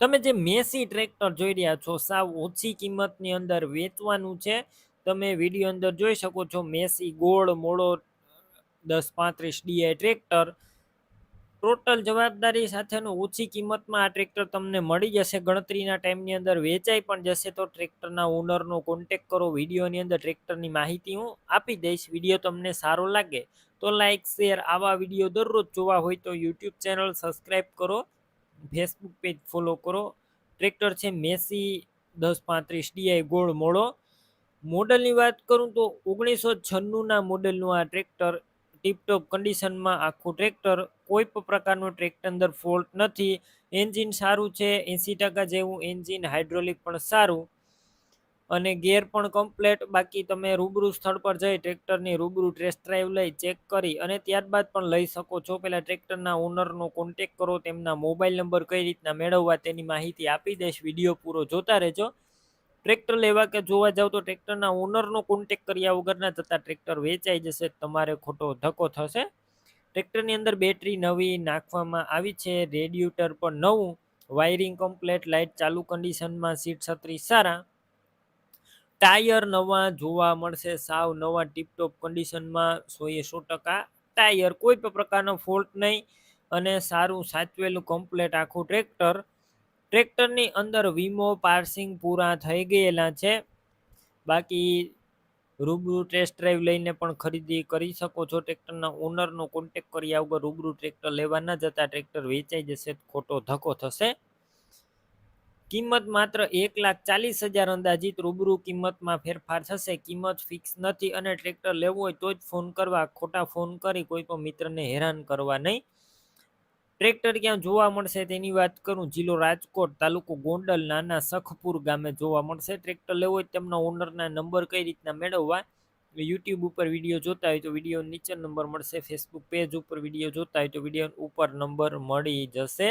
તમે જે Massey tractor જોઈ રહ્યા છો, સાવ ઓછી કિંમતની અંદર વેચવાનું છે. તમે વીડિયો અંદર જોઈ શકો છો, મેસી ગોળ, મોળો, દસ પાંત્રીસ ડીઆઈ ટ્રેક્ટર. ટોટલ જવાબદારી સાથેનું ઓછી કિંમતમાં આ ટ્રેક્ટર તમને મળી જશે. ગણતરીના ટાઈમની અંદર વેચાઈ પણ જશે તો ટ્રેક્ટરના ઓનરનો કોન્ટેક કરો. વિડીયોની અંદર ટ્રેક્ટરની માહિતી હું આપી દઈશ. વીડિયો તમને સારો લાગે તો લાઇક શેર આવા વીડિયો દરરોજ જોવા હોય તો યુટ્યુબ ચેનલ સબસ્ક્રાઈબ કરો. ફેસબુક પેજ ફોલો કરો. ટ્રેક્ટર છે મેસી દસ પાંત્રીસ ડીઆઈ ગોળ મોડો મોડલની વાત કરું તો ઓગણીસો છન્નુંના મોડલનું આ ટ્રેક્ટર ટીપટોપ કન્ડિશનમાં આખું ટ્રેક્ટર કોઈ પણ પ્રકારનું ટ્રેક્ટર અંદર ફોલ્ટ નથી. એન્જિન સારું છે એંસી ટકા જેવું એન્જિન હાઇડ્રોલિક પણ સારું. અને ગેર પણ કમ્પ્લેટ બાકી તમે રૂબરૂ સ્થળ પર જઈ ટ્રેક્ટરની રૂબરૂ ટેસ્ટ ડ્રાઈવ લઈ ચેક કરી અને ત્યારબાદ પણ લઈ શકો છો. પહેલાં ટ્રેક્ટરના ઓનરનો કોન્ટેક કરો, તેમના મોબાઈલ નંબર કઈ રીતના મેળવવા તેની માહિતી આપી દઈશ. વીડિયો પૂરો જોતા રહેજો. ટ્રેક્ટર લેવા કે જોવા જાવ તો ટ્રેક્ટરના ઓનરનો કોન્ટેક કર્યા વગરના જતાં ટ્રેક્ટર વેચાઈ જશે. તમારે ખોટો ધક્કો થશે. ટ્રેક્ટરની અંદર બેટરી નવી નાખવામાં આવી છે. રેડ્યુટર પણ નવું. વાયરિંગ કમ્પ્લેટ લાઇટ ચાલુ કન્ડિશનમાં સીટ છત્રી સારા. ટાયર નવા જોવા મળશે, સાવ નવા ટીપટોપ કન્ડિશનમાં સોએ સો ટકા ટાયર, કોઈ પણ પ્રકારનો ફોલ્ટ નહીં અને સારું સાચવેલું કમ્પ્લેટ આખું ટ્રેક્ટર ટ્રેક્ટરની અંદર વીમો પાર્સિંગ પૂરા થઈ ગયેલા છે. બાકી રૂબરૂ ટેસ્ટ ડ્રાઈવ લઈને પણ ખરીદી કરી શકો છો. ટ્રેક્ટરના ઓનરનો કોન્ટેક કર્યા વગર રૂબરૂ ટ્રેક્ટર લેવા ન જતા, ટ્રેક્ટર વેચાઈ જશે, ખોટો ધક્કો થશે. કિંમત માત્ર એક લાખ ચાલીસ હજાર અંદાજિત રૂબરૂ કિંમતમાં ફેરફાર થશે. કિંમત ફિક્સ નથી અને ટ્રેક્ટર લેવું હોય તો જ ફોન કરવા. ખોટા ફોન કરી કોઈ પણ મિત્રને હેરાન કરવા નહીં. ટ્રેક્ટર ક્યાં જોવા મળશે તેની વાત કરું. જિલ્લો રાજકોટ તાલુકો ગોંડલ, નાના સખપુર ગામે જોવા મળશે. ટ્રેક્ટર લેવો હોય તેમના ઓનરના નંબર કઈ રીતના મેળવવા? યુટ્યુબ ઉપર વીડિયો જોતા હોય તો વીડિયો નીચે નંબર મળશે. ફેસબુક પેજ ઉપર વીડિયો જોતા હોય તો વીડિયો ઉપર નંબર મળી જશે.